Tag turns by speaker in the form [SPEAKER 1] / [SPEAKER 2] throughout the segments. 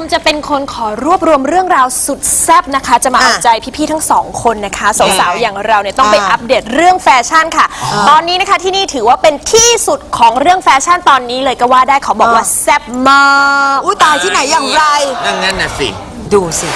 [SPEAKER 1] มจะเป็นคนขอรวบรวมเรื่องราวสุดแซ่บนะคะ จะมาเอา
[SPEAKER 2] อะ
[SPEAKER 1] ใจพี่ๆทั้งสองคนนะคะสาวๆอย่างเราเนี่ยต้องไป
[SPEAKER 2] อ่า
[SPEAKER 1] อัปเดตเรื่องแฟชั่นค่ะ ตอนนี้นะคะที่นี่ถือว่าเป็นที่สุดของเรื่องแฟชั่นตอนนี้เลยก็ว่าได้ขอบอกว่าแซ่บมาก
[SPEAKER 2] อุ้ยตายที่ไหนอย่างไร
[SPEAKER 3] นั่นนั่นน่ะสิ
[SPEAKER 2] ดูสิ
[SPEAKER 4] ส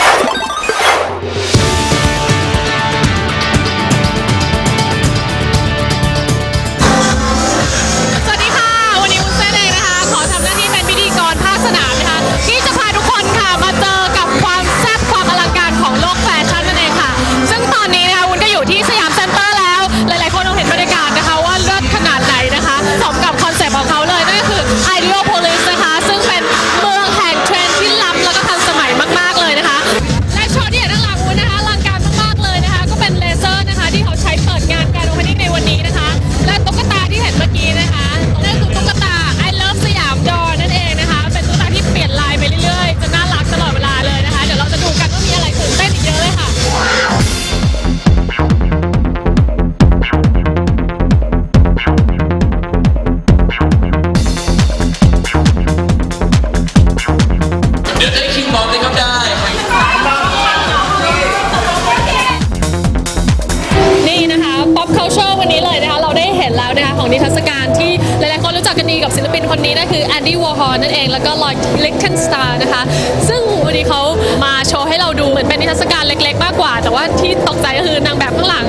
[SPEAKER 4] นิทรรศการที่หลายๆคนรู้จักกันดีกับศิลปินคนนี้นั่นคือแอนดี้วอร์ฮอลนั่นเอง แล้วก็ลอยเล็กเทนสตาร์นะคะ ซึ่งวันนี้เขามาโชว์ให้เราดูเหมือนเป็นนิทรรศการเล็ก ๆ มากกว่า แต่ว่าที่ตกใจก็คือนางแบบข้างหลัง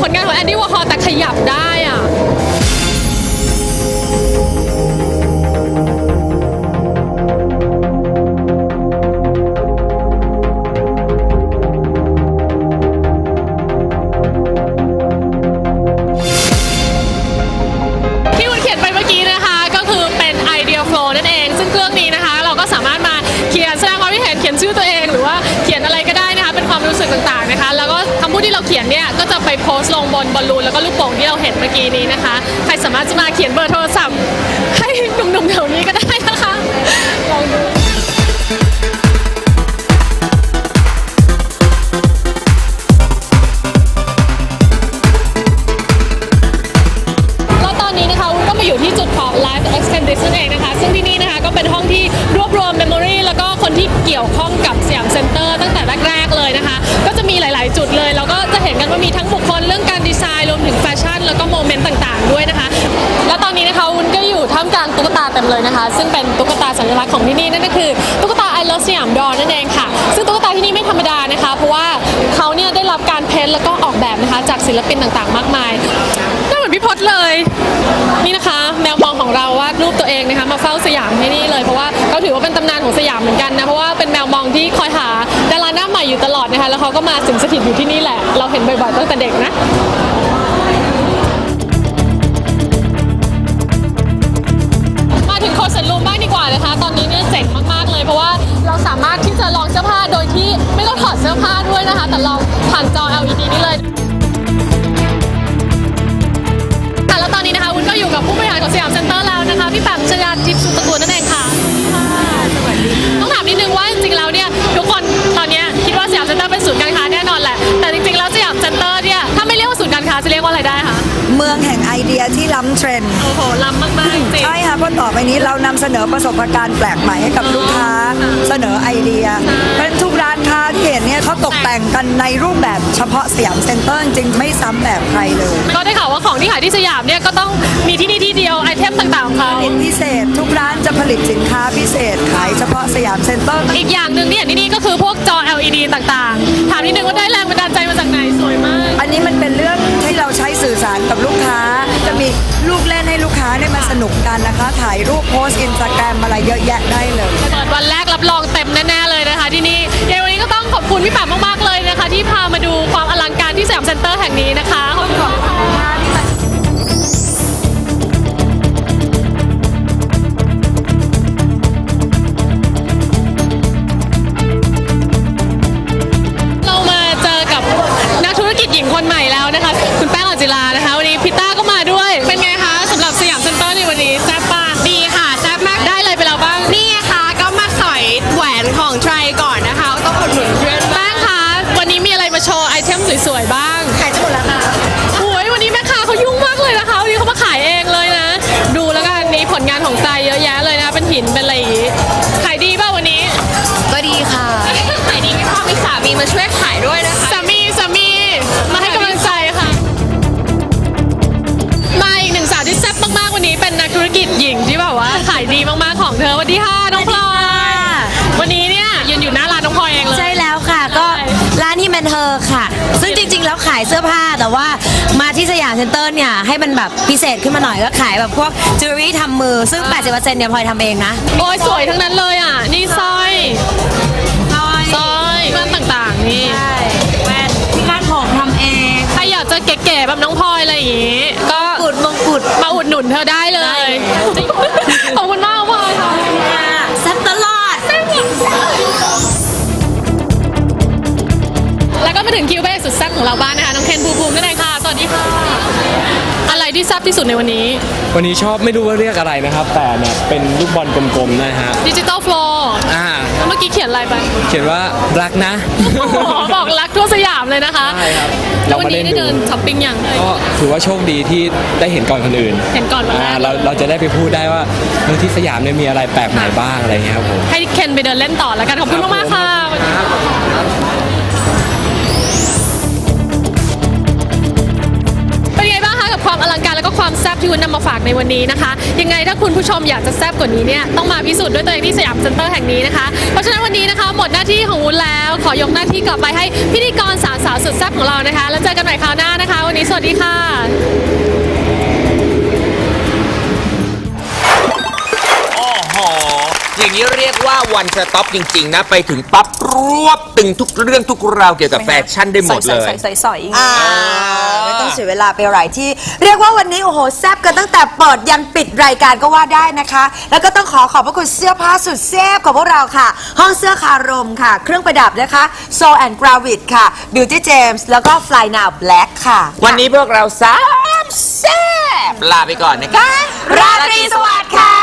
[SPEAKER 4] ผลงานของแอนดี้วอร์ฮอลแต่ขยับได้ ไปโพสต์ลงบนบอลลูนแล้วก็ลูกโป่งที่เราเห็นเมื่อกี้นี้นะคะ ใครสามารถจะมาเขียนเบอร์โทรศัพท์ ให้หนุ่มๆแถวนี้ก็ได้นะคะลองดูแล้วตอนนี้นะคะก็มาอยู่ที่จุดของ Live Extended นั่นเองนะคะซึ่งที่นี่นะคะก็เป็นห้องที่รวบรวมเมมโมรีแล้วก็คนที่เกี่ยวข้องกับสยามเซ็นเตอร์ตั้งแต่แรก ๆ เลยนะคะ ก็จะมีหลาย ๆ จุดเลย แล้วก็จะเห็นกันว่ามีทั้งบุคคลเรื่อง เต็มเลยนะคะ ซึ่งเป็นตุ๊กตาสัญลักษณ์ของที่นี่นั่นก็คือตุ๊กตา I Love สยามดอนั่นเองค่ะ ซึ่งตุ๊กตาที่นี่ไม่ธรรมดานะคะ เพราะว่าเขาเนี่ยได้รับการเพ้นท์แล้วก็ออกแบบนะคะจากศิลปินต่างๆ มากมายน่าเหมือนพี่พศเลย นี่นะคะ แมวมองของเราวาดรูปตัวเองนะคะ มาเฝ้าสยามที่นี่เลยเพราะว่าเขาถือว่าเป็นตำนานของสยามเหมือนกันนะเพราะว่าเป็นแมวมองที่คอยหาดาราหน้าใหม่อยู่ตลอดนะคะ แล้วเขาก็มาสิงสถิตอยู่ที่นี่แหละ เราเห็นบ่อยๆตั้งแต่เด็กนะ เพราะว่าเราสามารถที่จะลองเสื้อผ้าโดยที่ไม่ต้องถอดเสื้อผ้าด้วยนะคะ แต่ลองผ่านจอ LED นี้เลยค่ะแล้วตอนนี้นะคะวุ้นก็อยู่กับผู้บริหารของสยามเซ็นเตอร์
[SPEAKER 5] เมืองแห่งไอเดียที่ล้ำเทรนด์
[SPEAKER 4] โอ้โหล้ำมากๆจริง
[SPEAKER 5] ใช่ค่ะเพราะต่อไปนี้เรานำเสนอประสบการณ์แปลกใหม่ให้กับลูกค้า เสนอไอเดียเพราะฉะนั้นทุกร้านค้าที่เห็นเนี่ยเขาตกแต่งกันในรูปแบบเฉพาะสยามเซ็นเตอร์จริงๆไม่ซ้ำแบบใครเลย
[SPEAKER 4] ก็ได้ข่าวว่าของที่ขายที่สยามเนี่ยก็ต้องมีที่นี่ที่เดียวไอเทมต่างๆของเขา
[SPEAKER 5] ผลิตพิเศษ ทุกร้านจะผลิตสินค้าพิเศษขายเฉพาะสยามเซ็นเตอร์
[SPEAKER 4] อีกอย่างหนึ่งที่เห็นที่นี่ก็คือพวกจอ LED ต่างๆ ถามนิดนึงว่าได้แรงบันดาลใจมาจากไหนสวยมาก
[SPEAKER 5] อันนี้มันเป็น กับลูกค้า จะมีลูกเล่นให้ลูกค้าได้มาสนุกกันนะคะ ถ่ายรูปโพสอินสตาแกรมอะไรเยอะแยะได้เลย
[SPEAKER 4] เปิดวันแรกรับรองเต็มแน่ๆเลยนะคะ ที่นี่ยังไงวันนี้ก็ต้องขอบคุณพี่แปมมากๆเลยนะคะ ที่พามาดูความอลังการที่สยามเซ็นเตอร์แห่งนี้นะคะขอบคุณค่ะเรามาเจอกับนักธุรกิจหญิงคนใหม่แล้วนะคะ คุณแป้งอจิลานะคะ
[SPEAKER 6] ของเธ
[SPEAKER 4] อสวัสดีค่ะน้องพลอยวันนี้เนี่ยยืนอยู่หน้าร้านน้องพลอยเองเลย
[SPEAKER 7] ใช่แล้วค่ะก็ร้านที่แมนเธอค่ะ ซึ่งจริง ๆ แล้วขายเสื้อผ้าแต่ว่ามาที่สยามเซ็นเตอร์เนี่ยให้มันแบบพิเศษขึ้นมาหน่อยก็ขายแบบพวกจิวเวลรี่ทำมือซึ่ง 80%เนี่ยพลอยทำเองนะ
[SPEAKER 4] โอ้ยสวยทั้งนั้นเลยอะ นี่สร้อยสร้อยแว่นต่างๆนี่
[SPEAKER 7] ใช่แว่นที่คาดผมทำเอง
[SPEAKER 4] ใครอยากจะเก๋ๆแบบน้องพลอยอะไรอย่างงี้ ก็
[SPEAKER 7] กุดมงกุฎ
[SPEAKER 4] มา อุดหนุนเธอได้เลยขอบคุณมากพลอยค่ะ
[SPEAKER 7] แซ่บตลอด
[SPEAKER 4] แล้วก็มาถึงคิวพระเอกสุดแซ่บของเราบ้านนะคะน้องเคนภูมิภูมินั่นเองค่ะส วัสดีค่ะ อะไรที่แซ่บที่สุดในวันนี้
[SPEAKER 3] วันนี้ชอบไม่รู้ว่าเรียกอะไรนะครับ แต่เนี่ยเป็นลูกบอลกลมๆนะฮะ
[SPEAKER 4] ดิจิตอลฟลอร์
[SPEAKER 3] อ่า
[SPEAKER 4] เมื่อกี้เขียนอะไรไป
[SPEAKER 3] เขียนว่ารักนะ
[SPEAKER 4] อ๋อบอกรักทั่วสยามเลยนะคะ
[SPEAKER 3] ใช่ครับ
[SPEAKER 4] แล้ววันนี้
[SPEAKER 3] เรามาเล่
[SPEAKER 4] ได้
[SPEAKER 3] นดู
[SPEAKER 4] เดินช้อปปิ้งยัง
[SPEAKER 3] ก็ถือว่าโชคดีที่ได้เห็นก่อนคนอื่น
[SPEAKER 4] เห็นก่อนวันแร
[SPEAKER 3] อ่ากเราเราจะได้ไปพูดได้ว่าเออที่สยามเนี่ยมีอะไรแปลกใหม่บ้างอะไรเงี้ยครับผม
[SPEAKER 4] ให้เคนไปเดินเล่นต่อแล้วกันขอบคุณมากๆค่ะเป็น นนำมาฝากในวันนี้นะคะ ยังไงถ้าคุณผู้ชมอยากจะแซ่บกว่านี้เนี่ยต้องมาพิสูจน์ด้วยตัวเองที่สยามเซ็นเตอร์แห่งนี้นะคะ เพราะฉะนั้นวันนี้นะคะหมดหน้าที่ของวุ้นแล้ว ขอยกหน้าที่กลับไปให้พิธีกรสาวสาวสุดแซ่บของเรานะคะ แล้วเจอกันใหม่คราวหน้านะคะ วันนี้สวัสดีค่ะ
[SPEAKER 8] อย่างนี้เรียกว่าวันสต็อปจริง ๆ นะ ไปถึงปั๊บรวบตึงทุกเรื่องทุกราวเกี่ยวกับแฟชั่นได้หมดเลย
[SPEAKER 9] ใส่ๆๆๆอย่าง
[SPEAKER 1] อ่า
[SPEAKER 9] งี้
[SPEAKER 1] ไม่ต้องเสียเวลาไปหลายที่ เรียกว่าวันนี้โอ้โหแซบกันตั้งแต่เปิดยันปิดรายการก็ว่าได้นะคะ แล้วก็ต้องขอขอบพระคุณเสื้อผ้าสุดแซ่บของพวกเราค่ะ ห้องเสื้อคารมค่ะ เครื่องประดับนะคะ So and Gravit ค่ะ Beauty James แล้วก็ Fly Now Black ค่ะ
[SPEAKER 8] วันนี้พวกเราสามแซ่บลาไปก่อนนะคะ
[SPEAKER 1] ราตรีสวัสดิ์ค่ะ